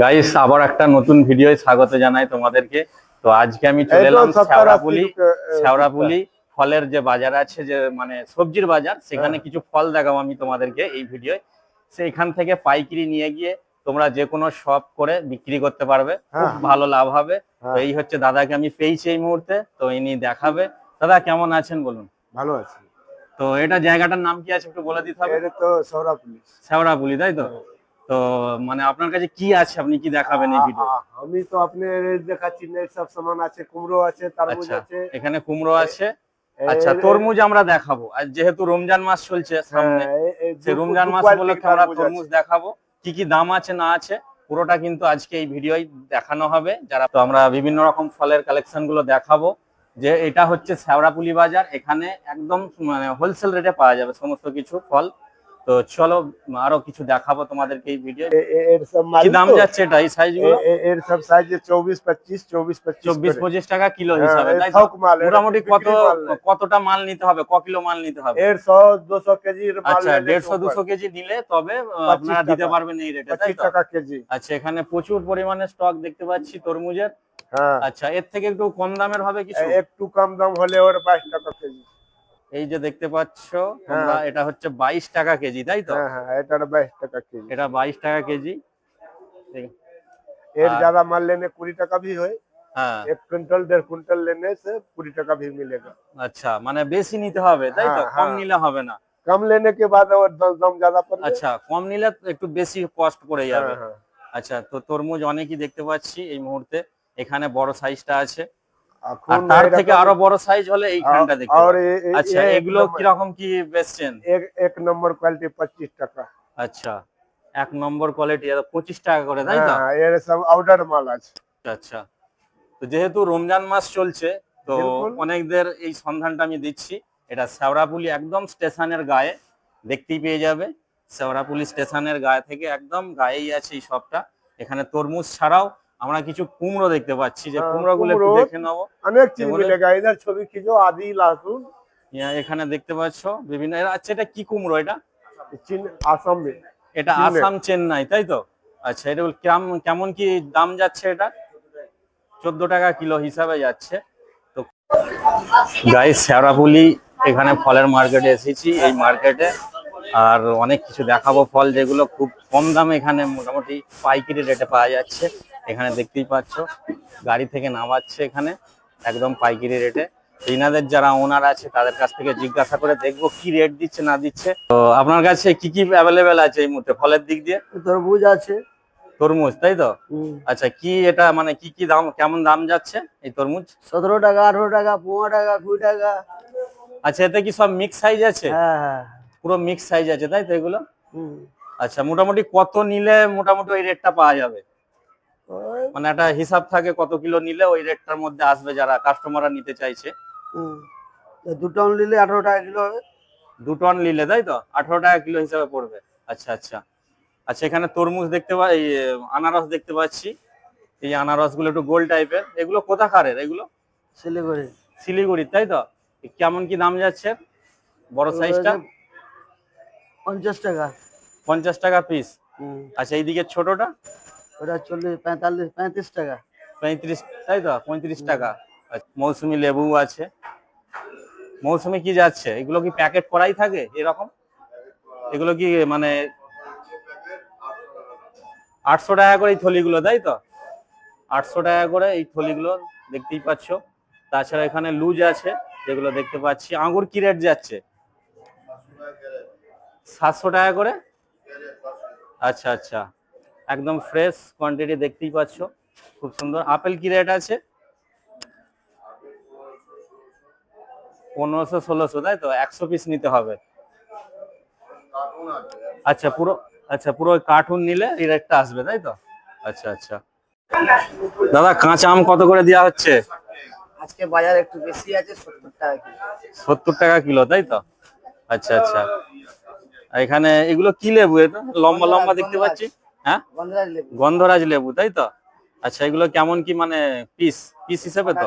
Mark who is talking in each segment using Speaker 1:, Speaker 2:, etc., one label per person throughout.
Speaker 1: Guys আবার একটা নতুন ভিডিও স্বাগত জানাই তোমাদেরকে। তো আজকে আমি চলে এলাম শেওড়াপুলি শেওড়াপুলি ফলের যে বাজার আছে যে মানে সবজির বাজার সেখানে
Speaker 2: হ্যাঁ।
Speaker 1: কিছু ফল দেখাবো আমি তোমাদেরকে এই ভিডিওয়। সেইখান থেকে পাইকারি নিয়ে গিয়ে তোমরা যে কোনো শপ করে বিক্রি করতে পারবে। খুব
Speaker 2: হ্যাঁ।
Speaker 1: ভালো লাভ হবে। তো
Speaker 2: হ্যাঁ।
Speaker 1: এই হচ্ছে দাদাকে আমি পেয়েছি এই মুহূর্তে। তো ইনি দেখাবে। দাদা কেমন আছেন বলুন?
Speaker 2: ভালো আছে।
Speaker 1: তো এটা জায়গাটার নাম কি আছে একটু বলে দিতে হবে?
Speaker 2: এটা তো সৌরা পুলিশ
Speaker 1: শেওড়াপুলি তাই তো? তো মানে আপনার কাছে কি আছে? আপনি কি দেখাবেন এই ভিডিও
Speaker 2: আমি তো আপনার দেখাচ্ছি না সব সামান আছে কুমড়ো আছে তরমুজ
Speaker 1: আচ্ছা
Speaker 2: আছে।
Speaker 1: এখানে কুমড়ো আছে। আচ্ছা তরমুজ আমরা দেখাবো। আর যেহেতু রমজান মাস চলছে সামনে
Speaker 2: হ্যাঁ, এ- এ
Speaker 1: সে রমজান মাস উপলক্ষে আমরা
Speaker 2: তরমুজ
Speaker 1: তরমুজ দেখাবো। কি কি দাম আছে না আছে পুরোটা কিন্তু আজকে এই ভিডিওই দেখানো হবে। যারা তো আমরা বিভিন্ন রকম ফলের কালেকশনগুলো দেখাবো। যে এটা হচ্ছে শ্যাওড়াপুলি বাজার। এখানে একদম মানে হোলসেল রেটে পাওয়া যাবে সমস্ত কিছু ফল। তো চলো আরও কিছু দেখাবো তোমাদেরকে এই ভিডিও
Speaker 2: এর সব মাল
Speaker 1: দাম যাচ্ছে এটা এই
Speaker 2: সাইজগুলো? এর সব সাইজ চব্বিশ পঁচিশ চব্বিশ পঁচিশ
Speaker 1: চব্বিশ
Speaker 2: করে।
Speaker 1: পঁচিশ টাকা কিলো
Speaker 2: হ্যাঁ,
Speaker 1: হিসাবে তাই?
Speaker 2: থোক মাল,
Speaker 1: মোটামুটি কত। কতটা মাল নিতে হবে? ক কিলো মাল নিতে হবে?
Speaker 2: এর শো দুশো কেজির মাল
Speaker 1: আচ্ছা
Speaker 2: নিলে
Speaker 1: দেড়শো
Speaker 2: তো
Speaker 1: দুশো কেজি নিলে তবে আপনারা দিতে পারবেন এই রেটে তাই
Speaker 2: পঁচিশ
Speaker 1: তো?
Speaker 2: টাকা কেজি।
Speaker 1: আচ্ছা এখানে প্রচুর পরিমাণে স্টক দেখতে পাচ্ছি তরমুজের।
Speaker 2: হ্যাঁ।
Speaker 1: আচ্ছা এর থেকে একটু কম দামের হবে কিছু
Speaker 2: একটু কম দাম হলে ওর বাইশ টাকা কেজি।
Speaker 1: এই যে দেখতে পাচ্ছ তোমরা
Speaker 2: হ্যাঁ।
Speaker 1: এটা হচ্ছে বাইশ টাকা কেজি তাই তো
Speaker 2: হ্যাঁ হ্যাঁ এটার বাইশ টাকা কেজি
Speaker 1: এটা বাইশ টাকা কেজি ঠিক-
Speaker 2: এর
Speaker 1: আর-
Speaker 2: ज्यादा माल लेने कुड़ी टका भी है
Speaker 1: হ্যাঁ
Speaker 2: एक क्विंटल डेढ़ क्विंटल लेने से कुड़ी टका भी मिलेगा
Speaker 1: আচ্ছা মানে বেশি নিতে হবে তাই তো
Speaker 2: হ্যাঁ,
Speaker 1: কম
Speaker 2: হ্যাঁ।
Speaker 1: নিলে হবে না
Speaker 2: कम लेने के बाद और दाम दाम ज्यादा पड़
Speaker 1: আচ্ছা কম নিলে একটু বেশি কস্ট পড়ে যাবে
Speaker 2: হ্যাঁ,
Speaker 1: আচ্ছা তো তরমুজ অনেকই দেখতে পাচ্ছি এই মুহূর্তে এখানে বড় সাইজটা আছে তার থেকে আরও বড় সাইজ হলে আচ্ছা এগুলো কি
Speaker 2: এক নম্বর কোয়ালিটি 25 টাকা।
Speaker 1: আচ্ছা এক নম্বর কোয়ালিটি টাকা করে তাই আচ্ছা, যেহেতু রমজান মাস চলছে তো অনেকদের এই সন্ধানটা আমি দিচ্ছি। এটা শেওড়াপুলি একদম স্টেশনের গায়ে দেখতেই পেয়ে যাবে। শেওড়াপুলি স্টেশনের গায়ে থেকে একদম গায়েই আছে এই সবটা এখানে তরমুজ ছাড়াও আমরা কিছু কুমড়ো দেখতে পাচ্ছি যে
Speaker 2: হ্যাঁ,
Speaker 1: কুমড়ো। গুলো দেখে নেব।
Speaker 2: অনেক চিজ ছবি কিছু আদি
Speaker 1: লাসুন। এখানে দেখতে পাচ্ছ বিভিন্ন আচ্ছা এটা কি কুমড়ো এটা?
Speaker 2: আসাম
Speaker 1: এটা আসাম চেন্নাই তাই তো? আচ্ছা এটা কেমন কি দাম যাচ্ছে এটা? চোদ্দ টাকা কিলো হিসাবে যাচ্ছে। তো গাই শ্যাওড়াপুলি এখানে ফলের মার্কেটে এসেছি এই মার্কেটে। আর অনেক কিছু দেখাবো ফল যেগুলো খুব কম দামে এখানে মোটামুটি পাইকারি রেটে পাওয়া যাচ্ছে। এখানে দেখতেই পাচ্ছ গাড়ি থেকে নামাচ্ছে এখানে একদম পাইকারি রেটে। ইনাদের যারা ওনার আছে তাদের কাছ থেকে জিজ্ঞাসা করে দেখব কি রেট দিচ্ছে না দিচ্ছে। তো আপনার কাছে কি কি অ্যাভেলেবেল আছে এই মুহূর্তে? ফলের দিক দিয়ে?
Speaker 2: তরমুজ আছে।
Speaker 1: তরমুজ তাই তো? আচ্ছা কি এটা মানে কি কি দাম কেমন দাম যাচ্ছে এই তরমুজ?
Speaker 2: সতেরো টাকা আঠারো টাকা পনেরো টাকা কুড়ি টাকা।
Speaker 1: আচ্ছা এতে কি সব মিক্স সাইজ আছে?
Speaker 2: হ্যাঁ, হ্যাঁ।
Speaker 1: পুরো মিক্স সাইজ আছে তাই তো এগুলো? আচ্ছা মোটামুটি কত নিলে মোটামুটি ওই রেটটা পাওয়া যাবে? মানে একটা হিসাব থাকে কত কিলো নিলে ওই রেটটার মধ্যে আসবে যারা কাস্টমাররা নিতে চাইছে।
Speaker 2: দুটো নিলে আঠারো টাকা কিলো হবে।
Speaker 1: দু টন নিলে তাই তো? আঠারো টাকা কিলো হিসাবে পড়বে। আচ্ছা আচ্ছা। আচ্ছা এখানে তরমুজ দেখতে পা এই আনারস দেখতে পাচ্ছি। এই আনারসগুলো একটু গোল টাইপের এগুলো কোথাকারের এগুলো?
Speaker 2: শিলিগুড়ি।
Speaker 1: শিলিগুড়ির তাই তো? কেমন কি দাম যাচ্ছে? বড় সাইজটা
Speaker 2: পঞ্চাশ টাকা।
Speaker 1: পঞ্চাশ টাকা পিস আচ্ছা এইদিকে ছোটটা?
Speaker 2: ওটা চল্লিশ, পঁয়তাল্লিশ, পঁয়ত্রিশ টাকা।
Speaker 1: পঁয়ত্রিশ, তাই তো? পঁয়ত্রিশ টাকা। মৌসুমী লেবু আছে। মৌসুমী কি যাচ্ছে? এগুলো কি প্যাকেট করাই থাকে এরকম? এগুলো কি মানে আটশো টাকা করে এই থলিগুলো, তাই তো? আটশো টাকা করে এই থলিগুলো দেখতেই পাচ্ছ। তাছাড়া এখানে লুজ আছে, যেগুলো দেখতে পাচ্ছি। আঙ্গুর কি রেট যাচ্ছে? সাতশো টাকা করে? আচ্ছা আচ্ছা। একদম ফ্রেশ কোয়ান্টিটি দেখতেই পাচ্ছ। খুব সুন্দর। আপেল কি রেট আছে? পনেরোশো ষোলোশো তাই তো? একশো পিস নিতে হবে। আচ্ছা পুরো আচ্ছা পুরো কার্টুন নিলে এই রেটটা আসবে তাই তো? আচ্ছা আচ্ছা। দাদা কাঁচা আম কত করে দেওয়া হচ্ছে?
Speaker 2: আজকে বাজার একটু বেশি আছে সত্তর টাকা কিলো।
Speaker 1: সত্তর টাকা কিলো তাই তো? আচ্ছা আচ্ছা। এখানে এগুলো কি লেবু? এটা লম্বা লম্বা দেখতে পাচ্ছি। হ্যাঁ?
Speaker 2: গন্ধরাজ লেবু।
Speaker 1: তাই তো? আচ্ছা এগুলো কেমন কি মানে পিস পিস হিসেবে তো?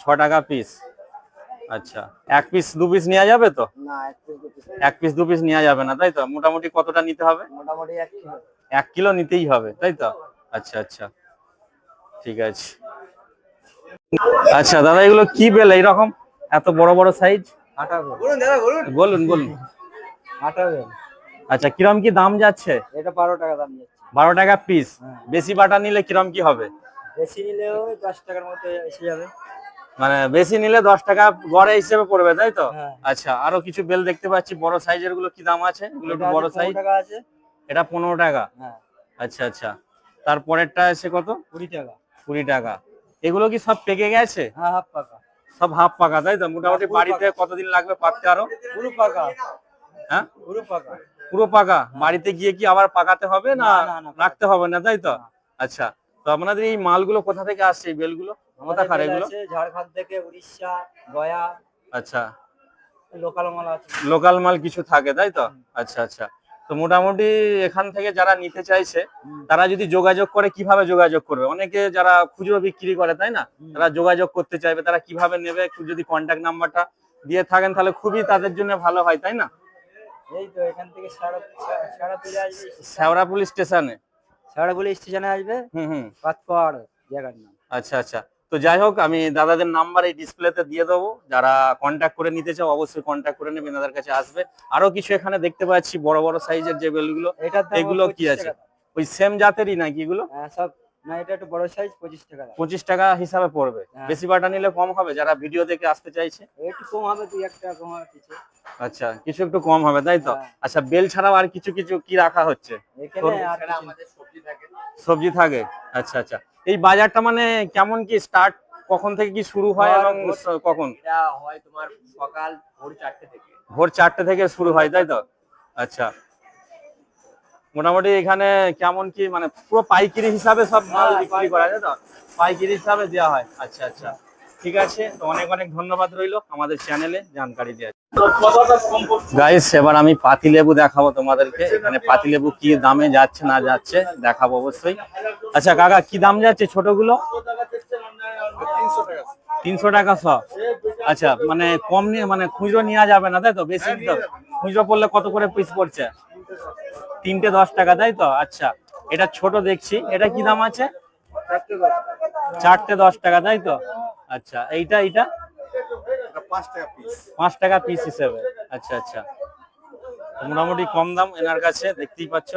Speaker 1: ছ টাকা পিস আচ্ছা এক পিস দু পিস নেওয়া যাবে তো?
Speaker 2: এক পিস দু পিস
Speaker 1: এক পিস দু পিস নেওয়া যাবে না তাই তো? মোটামুটি কতটা নিতে হবে?
Speaker 2: মোটামুটি এক কিলো।
Speaker 1: নিতেই হবে তাই তো? আচ্ছা আচ্ছা। ঠিক আছে। আচ্ছা দাদা এগুলো কি বেল এইরকম? এত বড় বড় সাইজ
Speaker 3: আটা বলুন দাদা বলুন।
Speaker 1: বলুন বলুন। আচ্ছা কিরম কি দাম যাচ্ছে?
Speaker 3: এটা বারো টাকা দাম যাচ্ছে।
Speaker 1: বারো টাকা পিস
Speaker 3: হ্যাঁ।
Speaker 1: বেশি বাটা নিলে কিরম কি হবে?
Speaker 3: বেশি নিলেও দশ টাকার মতো এসে যাবে।
Speaker 1: মানে বেশি নিলে দশ টাকা গড়ে হিসেবে পড়বে তাই তো?
Speaker 3: হ্যাঁ।
Speaker 1: আচ্ছা আরও কিছু বেল দেখতে পাচ্ছি। বড় সাইজেরগুলো কি দাম আছে? এগুলো একটু বড় সাইজ
Speaker 3: আছে।
Speaker 1: এটা পনেরো টাকা।
Speaker 3: হ্যাঁ।
Speaker 1: আচ্ছা আচ্ছা। তারপরেরটা আছে কত?
Speaker 3: কুড়ি টাকা।
Speaker 1: কুড়ি টাকা। এগুলো কি সব পেকে গেছে?
Speaker 3: হ্যাঁ হাফ পাকা।
Speaker 1: সব হাফ পাকা তাই তো? মোটামুটি বাড়িতে কতদিন লাগবে পাকতে আরও?
Speaker 3: পুরো পাকা।
Speaker 1: হ্যাঁ?
Speaker 3: পুরো পাকা।
Speaker 1: পুরো পাকা বাড়িতে গিয়ে কি আবার পাকাতে হবে না রাখতে হবে না তাই তো? আচ্ছা তো আপনাদের এই মালগুলো কোথা থেকে আসছে এই বেলগুলো? কোথাকার
Speaker 3: আমাদের
Speaker 1: এগুলো?
Speaker 3: ঝাড়খণ্ড থেকে উড়িষ্যা গয়া
Speaker 1: আচ্ছা।
Speaker 3: লোকাল মাল আছে।
Speaker 1: লোকাল মাল কিছু থাকে তাই তো? আচ্ছা আচ্ছা। তো মোটামুটি এখান থেকে যারা নিতে চাইছে তারা যদি যোগাযোগ করে কীভাবে যোগাযোগ করবে? অনেকে যারা খুচরো বিক্রি করে তাই না? তারা যোগাযোগ করতে চাইবে তারা কীভাবে নেবে? একটু যদি কন্ট্যাক্ট নাম্বারটা দিয়ে থাকেন তাহলে খুবই তাদের জন্য ভালো হয় তাই না?
Speaker 3: এই তো এখান থেকে সারা তুলে আসবে।
Speaker 1: শেওড়া পুলিশ স্টেশনে?
Speaker 3: আসবে।
Speaker 1: হুম হুম।
Speaker 3: পাতপাড় জায়গার নাম।
Speaker 1: আচ্ছা আচ্ছা। তো যাই হোক আমি দাদাদের নাম্বার এই ডিসপ্লেতে দিয়ে দেবো। যারা কন্ট্যাক্ট করে নিতে চাও অবশ্যই কন্ট্যাক্ট করে নেবে দাদার কাছে আসবে। আরও কিছু এখানে দেখতে পাচ্ছি বড় বড় সাইজের যে বেলগুলো এগুলো কি আছে? ওই সেম জাতেরই নাকি এগুলো?
Speaker 3: হ্যাঁ সব না এটা একটু বড় সাইজ পঁচিশ টাকা দাম।
Speaker 1: পঁচিশ টাকা হিসাবে পড়বে।
Speaker 3: হ্যাঁ।
Speaker 1: বেশি বাটা নিলে কম হবে যারা ভিডিও দেখে আসতে চাইছে?
Speaker 3: একটু কম হবে দুই এক টাকা কম হবে কিছু।
Speaker 1: আচ্ছা কিছু একটু কম হবে তাই তো?
Speaker 3: হ্যাঁ।
Speaker 1: আচ্ছা বেল ছাড়াও আর কিছু কিছু কি রাখা হচ্ছে?
Speaker 3: এখানে আর কিছু না।
Speaker 1: সবজি থাকে। আচ্ছা আচ্ছা। এই বাজারটা মানে কেমন কি স্টার্ট কখন থেকে কি শুরু হয় এবং কখন?
Speaker 3: এটা হয় তোমার সকাল ভোর চারটে থেকে।
Speaker 1: ভোর চারটে থেকে শুরু হয় তাই তো? আচ্ছা মোটামুটি এখানে কেমন কি মানে পুরো পাইকারি হিসাবে সব মাল
Speaker 3: হ্যাঁ,
Speaker 1: বিক্রি করা যায় তো? পাইকারি। হিসাবে দেওয়া হয়। আচ্ছা আচ্ছা। ঠিক আছে তো অনেক অনেক ধন্যবাদ রইল আমাদের চ্যানেলে জানকারি দেওয়া গাইস এবার আমি পাতিলেবু দেখাবো তোমাদেরকে। এখানে পাতিলেবু কি দামে যাচ্ছে না যাচ্ছে দেখাবো অবশ্যই। আচ্ছা কাকা কি দাম যাচ্ছে ছোটগুলো? তিনশো টাকা সব। আচ্ছা মানে কম নিয়ে মানে খুচরো নেওয়া যাবে না তাই তো? বেশি হবে। খুচরো পড়লে কত করে পিস পড়ছে? তিনটে দশ টাকা তাই তো? আচ্ছা এটা ছোট দেখছি। এটা কি দাম আছে? চারটে দশ টাকা তাই তো? আচ্ছা এইটা এইটা? পাঁচ টাকা পিস হিসেবে। আচ্ছা আচ্ছা। মোটামুটি কম দাম এনার কাছে দেখতেই পাচ্ছ।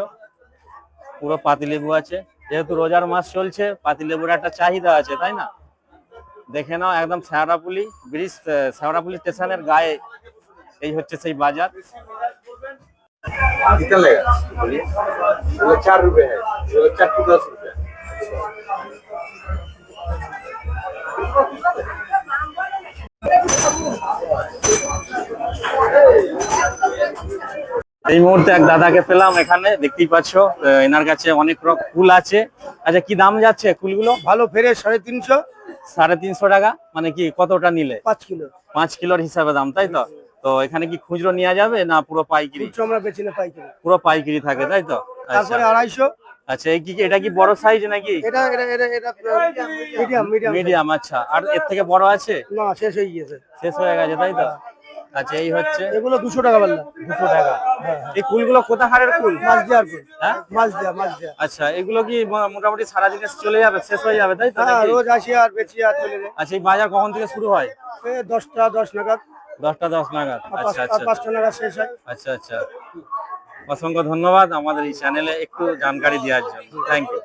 Speaker 1: পুরো পাতিলেবু আছে। যেহেতু রোজার মাস চলছে পাতিলেবুর একটা চাহিদা আছে তাই না? দেখে নাও একদম শেওড়াপুলি ব্রিজ আহ, শেওড়াপুলি স্টেশনের গায়ে এই হচ্ছে সেই বাজার।
Speaker 2: कितना लेगा बोलिए वो चार रुपए है वो चार दस रुपए
Speaker 1: এই মুহূর্তে এক দাদাকে পেলাম এখানে দেখতেই পাচ্ছ আহ, এনার কাছে অনেক রকম ফুল আছে আচ্ছা কি দাম যাচ্ছে ফুলগুলো
Speaker 2: ভালো ফেরে সাড়ে তিনশো
Speaker 1: সাড়ে তিনশো টাকা মানে কি কতটা নিলে
Speaker 2: পাঁচ কিলো
Speaker 1: পাঁচ কিলোর হিসাবে দাম তাই তো তো এখানে কি খুচরো নেওয়া যাবে না পুরো পাইকারি?
Speaker 2: খুচরো আমরা বেচি না পাইকারি।
Speaker 1: পুরো পাইকারি থাকে তাই তো? আচ্ছা।
Speaker 2: তারপরে আড়াইশো।
Speaker 1: আচ্ছা এই কি এটা কি বড় সাইজ নাকি?
Speaker 2: এটা এটা এটা এটা মিডিয়াম মিডিয়াম
Speaker 1: মিডিয়াম আচ্ছা। আর এর থেকে বড় আছে?
Speaker 2: না শেষ হয়ে গিয়েছে।
Speaker 1: শেষ হয়ে গেছে তাই তো? আচ্ছা এই হচ্ছে?
Speaker 2: এগুলো টাকা বললাম
Speaker 1: দুশো টাকা। এই ফুলগুলো কোথাকারের ফুল
Speaker 2: মাছ দেওয়ার
Speaker 1: হ্যাঁ?
Speaker 2: মাছ মাছ
Speaker 1: আচ্ছা এগুলো কি মোটামুটি সারাদিনে চলে যাবে শেষ হয়ে যাবে তাই তো
Speaker 2: হ্যাঁ রোজ আসি আর বেচি আর চলে যায়
Speaker 1: আচ্ছা এই বাজার কখন থেকে শুরু হয়?
Speaker 2: দশটা দশ নাগাদ।
Speaker 1: দশটা দশ নাগাদ। আচ্ছা আচ্ছা।
Speaker 2: পাঁচটা নাগাদ শেষ হয়।
Speaker 1: আচ্ছা আচ্ছা। অসংখ্য ধন্যবাদ আমাদের এই চ্যানেলে একটু জানকারি দেওয়ার জন্য। Thank you